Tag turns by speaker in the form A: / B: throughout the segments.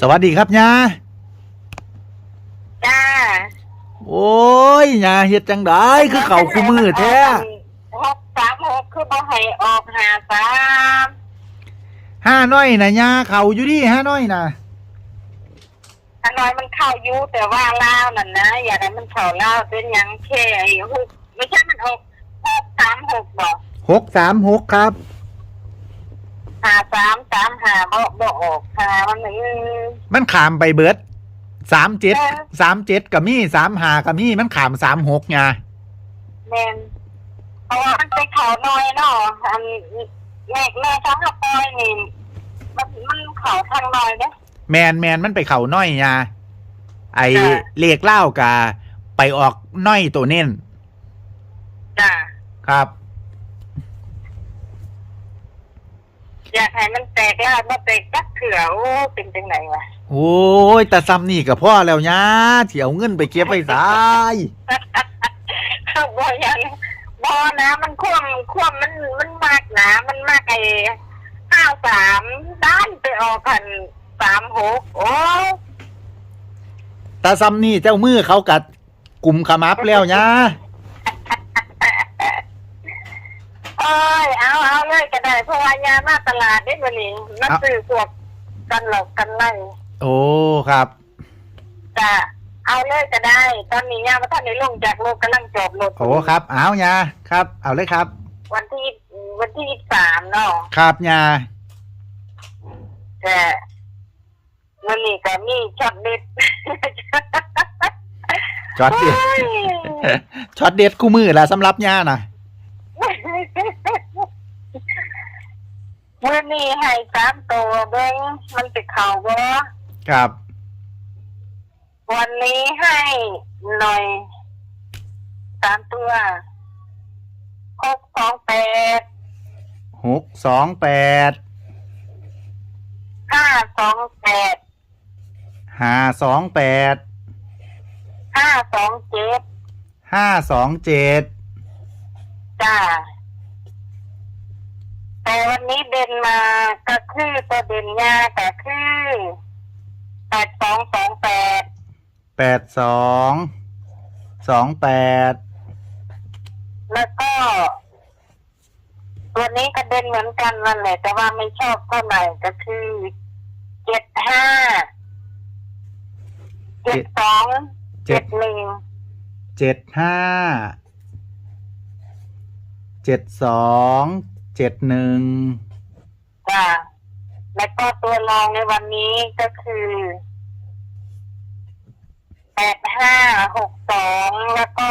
A: สวัสดีครับยา
B: จ้า
A: โอ้ยยาเฮ็ดจังไดคือเขาคู่มือแท้
B: หกสามหกคือบ่ให้ออกหาสาม
A: ห้าน้อยนะยาเขาอยู่ดิห้าน้อยนะ
B: อันน้อยมันเข้าอยุแต่ว่าเล่าวนั่นนะอย่าให้มันเข้าเล่าวเป็นหยังแค่ไอ้หกไม่ใช่มันออกหกสามหกบอก
A: หกสามหกครับ
B: หาสามสามหาบ่บ่ออกหามันอืม
A: มันขามไปเบิดสามเจ็ด
B: เออ
A: สามเจ็ดกับมี่สามหากับมี่มันขามสามหกยา
B: แม่นเพราะว่ามันไปเข้าน้อยเนาะอันแม่แม่ช้างกระปอยนี่มันมันเข้าทางน้อยเด้
A: แมนแมนมันไปเขาน้อยยาไอ
B: จ้ะ
A: เลขเล่ากาไปออกน้อยตัวเน้น
B: จ้า
A: ครับ
B: อยากให้มันแตกแล้วมาแตกจักเถื่อโอ้เป็นจังไหนวะ
A: โอ้ยแต่ซ้ำนี่กับพ่อแล้วยาเที่ยวเงินไปเก็บไปสาย
B: บอยังบอนะมันควมควมมันมันมากนะมันมากไอ้ห้าสามด้านไปออกกันสามหกโอ้
A: แต่ซ้ำนี่เจ้ามือเขากัดกลุ่มขมับแล้วยา
B: เอ้ ยเอาเอาเลยก็ได้เพราะว่ายามาตลาดได้วันนี้มาซื้อพวกกันหลอกกันไล่
A: โอ้ครับ
B: จะเอาเลยก็ได้ ตอนนี้ยามาท่านในลงจากโลกกำลังจบรถ
A: โอ้ครับเอายาครับ เอาเลยครับ
B: วันที่วันที่สามเนาะ
A: ครับยา
B: แต่วันนี้ก็มีช็อตเด็ด
A: ช็อตเด็ดช็อตเด็ดคู่มือละสำหรับยานะ
B: มื่อนี้ให้สามตัวเบิ้งมันติดเข่าบ่
A: ครับ
B: วันนี้ให้หน่อยสามตัวหกสองแปด
A: หกสองแปด
B: ห้าสองแปด
A: ห้าสองแปด
B: ห้าสองเจ็ด
A: ห้าสองเจ็ด
B: จ้าแต่วันนี้เด่นมาก็คือตัวเด่นยาก็คือแปดสองสองแปด
A: แปดสองสองแปด
B: แล้วก็ ตัวนี้ก็เด่นเหมือนกันนั่นแหละแต่ว่าไม่ชอบเท่าไหร่ก็คือเจ็ดห้าเจ็ดสอง
A: เจ็
B: ดหนึ่ง
A: เจ็ดห้าเจ็ดสองเจ็ดหนึ่ง
B: จ้าแล้วก็ตัวรองในวันนี้ก็คือแปดห้าหกสองแล้วก็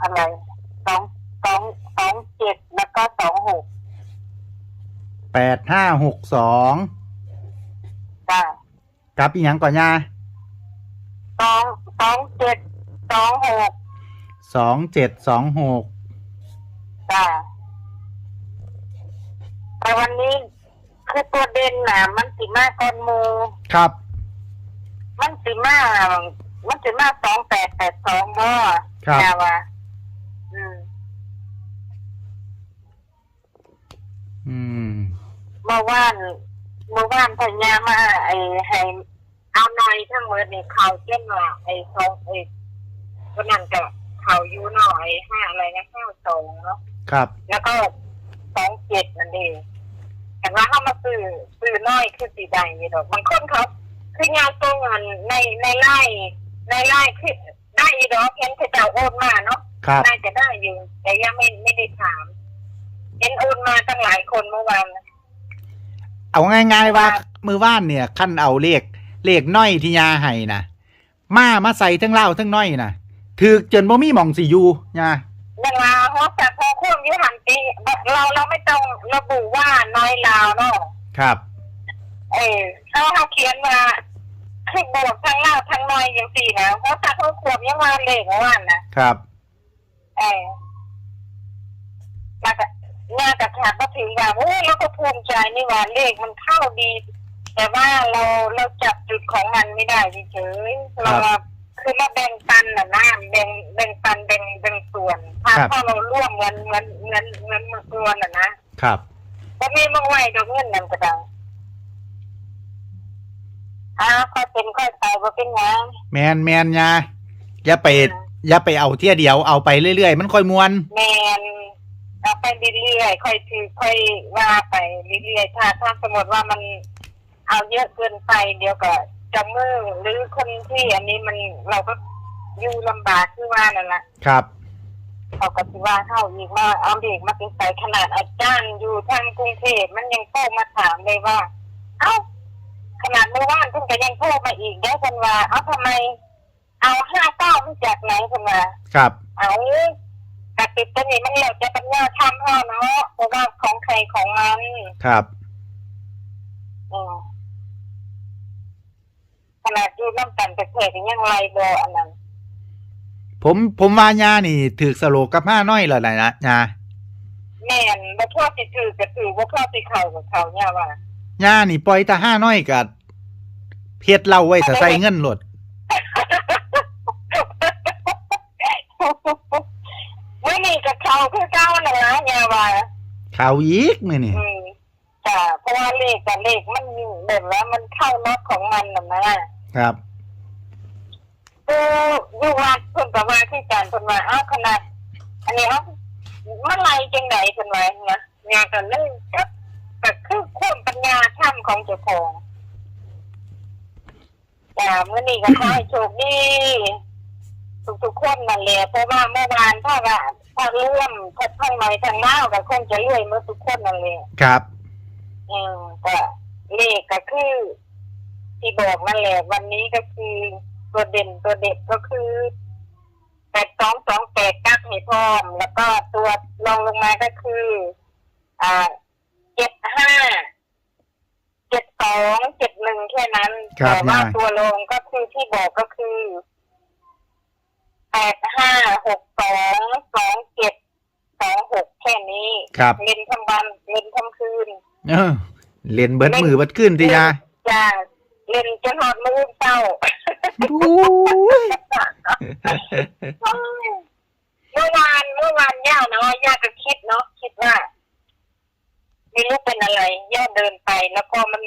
B: อะไรสองสองสองเจ็ดแล้วก็สองหก
A: แปดห้าหกสอง
B: จ้า
A: กับอีกอย่างก่อนยา
B: สองสองเจ็ดสองหก
A: สองเจ็ดสองหก
B: จ้าแต่วันนี้ คือตัวเด่นน่ะ มันสิมากก่อนหมู
A: ครับ
B: มันสิมา มันสิมาสองแปดแปดสองบ่
A: ครับ
B: แต่ว่า อืม
A: อืม
B: เมื่อวานเมื่อวานพญามาไอ้ให้เอาหน่อยทั้งหมดนี่เขาเช่นว่าไอ้สองไอ้คนนั้นก็เขาอยู่หน่อยห้าอะไรนะห้าสองเนาะ
A: ครับ
B: แล้วก็สองเจ็ดนั่นเอง แต่ว่าเขามาซื้อซื้อน้อยคือสีใดนี่ดอกบางคนเขาคืองานตรงอันในในไล่ในไล่คือได้อีดอกเห็นเขาเจ้าโอนมาเนาะ
A: ครับ
B: น่าจะได้อยู่ แต่ยังไม่ไม่ได้ถามเห็นโอนมาตั้งหลายคนเมื่อวานนะ
A: เอาง่าย ๆ ว่ามือว่านเนี่ยขั้นเอาเลขเลขน้อยที่ยาให้นะมามาใส่ทั้งเล่าทั้งน้อยนะถือจนบ่มีหม่องสิอยู่ยา
B: เวลาเขาแต่ พอควบยุหันปีเราเราไม่ต้องระบุว่าน้อยลาวเนาะ
A: ครับ
B: เออเขาเขาเขียนว่าคือบวกทั้งลาวทั้งน้อยอย่างสี่นะเพราะถ้าเขาขวบยังว่าเลขว่านะครับ เออน่าจะน่าจะถามมาถึงว่าโอ้เราก็ภูมิใจนี่ว่าเลขมันเข้าดี แต่ว่าเราเราจับจุดของมันไม่ได้เฉยๆเรา คือเราแบ่งปันน่ะนะแบ่งแบ่งปันแบ่งแบ่งส่วนถ้า
A: ครับ
B: พอเราร่วมเงินเงินเงินเงินมาส่วนน่ะนะ
A: ครับ
B: ก็มีบางไว้ดอกเงินนั่นก็ได้อ้าวค่อยเป็นค่อยไปว่าเป็นหยัง
A: แมนแมนยาอย่าไปอย่าไปเอาเที่ยเดียวเอาไปเรื่อยๆ มันค่อยมวน
B: แมนเอาไปเรื่อยๆค่อยถือค่อยว่าไปเรื่อยๆถ้าถ้าสมมติว่ามันเอาเยอะเกินไปเดี๋ยวก็ จะมือหรือคนที่อันนี้มันเราก็อยู่ลำบากที่ว่านั่นแหละ
A: ครับ
B: เขาก็สิว่าเข้าอีกว่าเอาเด็กมาเป็นสายขนาดอาจารย์อยู่ทางกรุงเทพมันยังโทรมาถามเลยว่า เอ้า ขนาดเมื่อวานเพิ่งจะยังโทรมาอีกได้กันว่า เอ้าทำไม เอาห้าเก้ามาจากไหนกันมา
A: ครับ
B: เอาแต่ติดตัวนี้มันเหลือจะปัญญาทำห้าเนาะเพราะว่าของใครของมัน
A: ครับ
B: อืมข นาดอยู่น้ำกันแต่เทศยังไรบออันนั้น
A: ผมผมว่ายานี่ถือสโลกกับห้าน้อยแล้วนะนะยา
B: แม่นบ่พ่อสิถือก็ถือบ่พ่อสิเข่ากับเขาเนี่ยว่า
A: ยานี่ปล่อยแต่ห้าน้อยกับเพียดเล่าไว้แต่ใส่เงินหลด
B: ไม่มีกับเขาคือเก้านะนะอย่าว่า
A: ข่าวอีกมือนี่
B: อืมจ้ะเพราะว่าเลขกับเลขมันมีแบบว่ามันเข้าน็อตของมันนะนะ ครับคืออยู่วัดเพิ่นก็ว่าที่การเพิ่นว่าเอ้าขนาด อันนี้เอ้าเมื่อไรจังไดเพิ่นว่าเนี่ยงานกันเลยก็ก็คือความปัญญาธรรมของเจ้าของจ้ะมื้อนี้ก็ขอให้โชคดีทุกๆคนนั่นแหละเพราะว่าเมื่อวานถ้าว่าถ้าร่วมทัดทั้งหน่อยทั้งเล่าวก็คงจะรวยเมื่อทุกคนนั่นแหละ
A: ครับ
B: อืมก็เลขก็คือ ที่บอกนั่นแหละวันนี้ก็คือตัวเด่นตัวเด็ดก็คือแปดสองสองแปดกักให้พร้อม แล้วก็ตัวรองลงมาก็คือ อ่าเจ็ดห้าเจ็ดสองเจ็ดหนึ่งแค่นั้น
A: ครับ
B: แต่ว่า
A: ย่า
B: ตัวรองก็คือที่บอกก็คือแปดห้าหกสองสองเจ็ดสองหกแค่นี้
A: ครับ
B: เล่นทั้งวันเล่นทั้งคืน
A: เออเล่นเบิดมือเบิดขึ้นที่ยา
B: จ้า เล่นจนหอดมือเศร้า
A: ดู
B: เมื่อวานเมื่อวานย่าเนาะย่าก็คิดเนาะคิดว่าไม่รู้เป็นอะไรย่าเดินไปแล้วก็มัน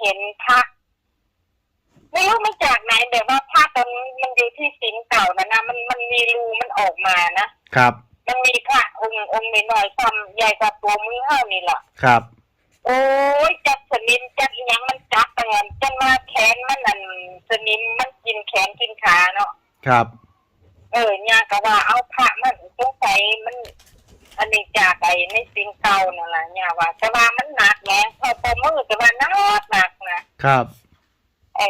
B: เห็นพระไม่รู้มาจากไหนแต่ว่าพระตอนนี้มันอยู่ที่สิงเก่านะนะมันมันมีรูมันออกมานะครับ มันมีพระองค์องค์น้อยๆซ้ำใหญ่กว่าตัวมือเท่านี่แหละ
A: ครับ
B: โอ้ยจับสนิมจับอิหยังมันจับไปงั้นจนมาแขนมันนั่นสนิมมันกินแขนกินขาเนาะ
A: ครับ
B: เออย่าก็ว่าเอาพระมันสงสัยมัน อันนี้จากไอ้ในสิ่งเก่านั่นแหละย่าว่าแต่ว่ามันหนักไงพอตัวมือแต่ว่าหนักหนักนะครับ เอ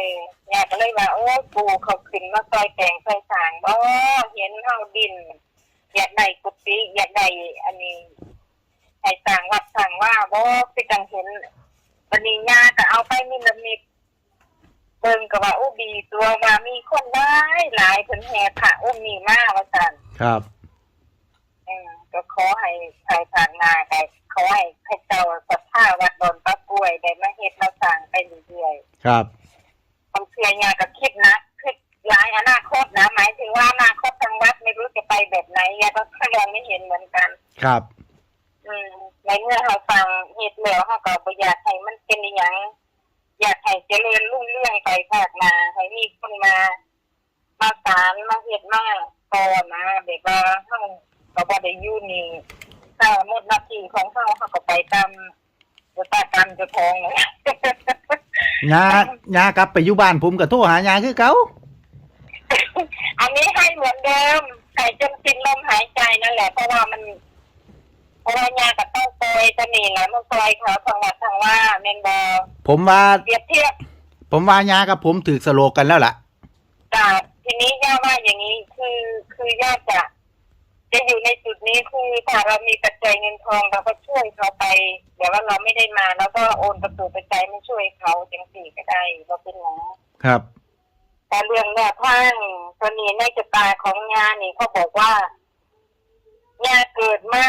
B: อย่าก็เลยว่า โอ้ปูเขาขึ้นมาซอยแกงซอยสางบ่เห็นเฮาดิน อยากได้กุฏิอยากได้อันนี้ ให้สั่งวัดสั่งว่าบ่สิจังเห็นวันนี้ญาก็เอาไปนี่ละมิดเบิ่งก็ว่าโอ้ดีตัวว่ามีคนได้หลายเพิ่นแห่พระอุ้มนี่มาว่าซั่น
A: ครับ
B: อืมก็ขอให้ใครผ่านมาได้ขอให้พระเจ้าศรัทธาวัดดอนพระกล้วยได้มาเฮ็ดมาสร้างไปเรื่อย
A: ครับ
B: ๆบางเทื่อญาก็คิดนะคิดหลายอนาคตนะหมายถึงว่าอนาคตทางวัดไม่รู้จะไปแบบไหนญาก็มองไม่เห็นเหมือนกัน
A: ครับ
B: อืมในเมื่อเราฟังเหตุแล้วเราก็บ่อยากให้มันเป็นอหย่างอยากให้เจริญรุ่งเรืองไปภาคหนาให้มีคนมา มาสารมาเฮ็ดมาต่อนะแบบว่าเฮาก็บ่ได้อยู่นี่ถ้าหมดหน้าที่ของเฮาเฮาก็ไปตามอุตสาหกรรมเจ้าของนะ
A: ยายากลับไปอยู่บ้านผมกับโทรหายาคือเก่า
B: อันนี้ให้เหมือนเดิมให้จนสิ้นลมหายใจนั่นแหละ เพราะว่ามัน เพราะว่ายาก็ต้องซอยจะนี่แหละมันซอยเขาทางวัดทางว่าแม่นบ่
A: ผมว่า
B: เปรียบเทียบ
A: ผมว่ายากับผมถือสโลกกันแล้วล่ะ
B: จากทีนี้ย่าว่าอย่างนี้คือคือย่าจะจะอยู่ในจุดนี้คือถ้าเรามีปัจจัยเงินทองเราก็ช่วยเขาไปเดี๋ยวว่าเราไม่ได้มาแล้วก็โอนประตูปัจจัยไม่ช่วยเขาจังสี่ก็ได้เราเป็นหมอ
A: ครับ
B: แต่เรื่องแนวทางตอนนี้ในจตาของงานนี่เขาบอกว่างานเกิดมา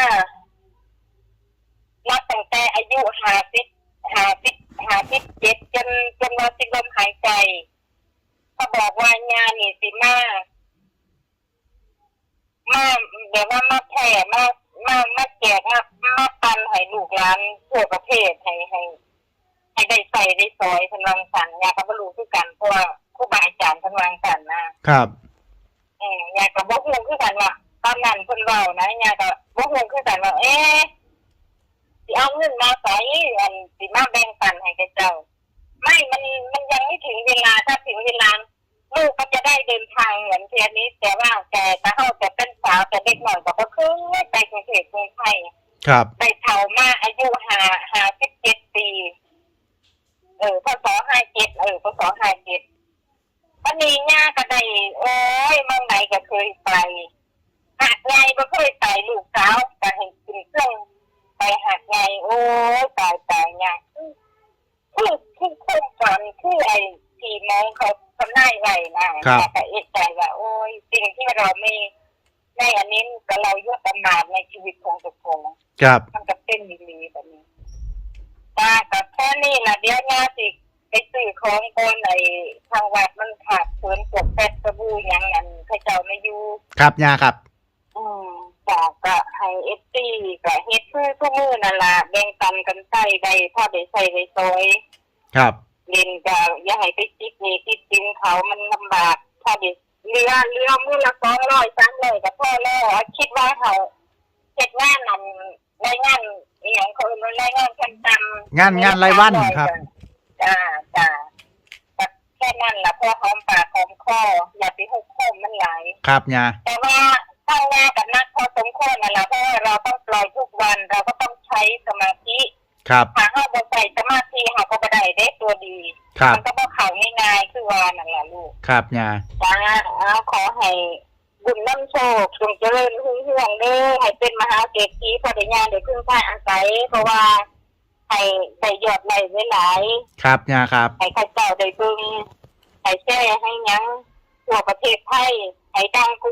B: นับตั้งแต่อายุหาสิบหาสิบหาสิบเจ็ดจนจนว่าสิลมหายใจเขาบอกว่างานนี่สิมามาเดี๋ยวว่ามาแผ่มามามาแจกมามาปันให้ลูกหลานทั่วประเทศให้ให้ให้ให้ได้ใส่ได้ซอยเพิ่นวางสันยาก็บ่รู้คือกันเพราะว่าครูบาอาจารย์เพิ่นวางสันนะครับเออยาก็บ่ฮู้คือกันว่าตอนนั้นเพิ่นเว้านะยาก็บ่ฮู้คือกันว่าเอ๊ะ สิเอาเงินมาใส่อันสิมาแบ่งปันให้กับเจ้า ไม่มันมันยังไม่ถึงเวลาถ้าถึงเวลาลูกก็จะได้เดินทางเหมือนเทียนี้ แต่ว่าแต่ถ้าเขาจะเป็นสาวแต่เด็กหน่อยก็บ่คือไปกรุงเทพกรุงไทย
A: ครับ
B: ไปเฒ่ามาอายุห้าห้าสิบเจ็ดปี เออพศห้าเจ็ดเออพศห้าเจ็ดวันนี้ย่าก็ได้โอ้ยเมื่อไหนก็เคยไปหาดใหญ่ก็เคยไปลูกสาวก็เห็นกินเครื่องไปหาดใหญ่โอ้ยตายตายย่าคือคือคือคฝันคือไอ้ ที่มองเขาทำนายไว้นะครับแต่เอกใจว่าโอ้ยสิ่งที่เราไม่ในอันนี้ก็เรายกประมาทในชีวิตของตัวเอง
A: ครับ
B: มันก็เป็นดีๆแบบนี้ป้ากับแค่นี้ละเดี๋ยวงาสิไปซื้อของก่อนไอ้ทางวัดมันขาดเขินปวดแป๊ดสบู่หยังนั้นเขาเจ้าไม่อยู่
A: ครับยาครับ
B: อืมจากก็ให้เอฟซีก็เฮ็ดคือทุกมือนั่นล่ะแบ่งปันกันใส่ได้พอได้ใส่ได้ซอย
A: ครับ
B: เล่นก็อย่าให้ไปจิกนี่ติดจิงเขามันลำบากพอได้เรือเรือมือละสองร้อยสามร้อยก็พอแล้วคิดว่าเขาเฮ็ดงานนั้นรายงานอหย่างเขาเอิ้นว่ารายงานขั้นต่ำ
A: งานงานรายวันครับ
B: จ้าจ้าแต่แค่นั้นล่ะเพอหอมปากหอมคออย่าไปหุบโคมมันหลาย
A: ครับยา
B: แต่ว่าตั้งหน้ากับนักพอสมควรนั่นแหละเพราะว่าเราต้องปล่อยทุกวันเราก็ต้องใช้สมาธิ
A: ครับ
B: หาเข้าบนใส่สมาธิหาก็บ่ได้ได้ตัวดี
A: ครับ
B: มันก็บ่เข้าง่ายๆคือว่านั่นแหละลูก
A: ครับยา
B: จ้าเอาขอให้บุญน้ำโชคจงเจริญรุ่งเรืองเด้อให้เป็นมหาเศรษฐีพอได้งานได้พึ่งพาอาศัยเพราะว่าให้ได้ยอดไหลไว้หลาย
A: ครับยาครับ
B: ให้ข้าเจ้าได้เบิ่งให้แช่ให้หยังทั่วประเทศไทยให้ดังกู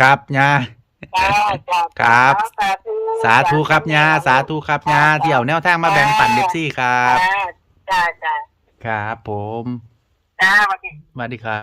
A: ครับยา
B: จ้าจ้า
A: ครับ
B: สาธุ
A: สาธุครับยาสาธุครับยาที่เอาแนวทางมาแบ่งปันเด็กซี่ครับ
B: จ้าจ้าจ้า
A: ครับ ผม
B: จ้าสวัสดี
A: สวัสดีครับ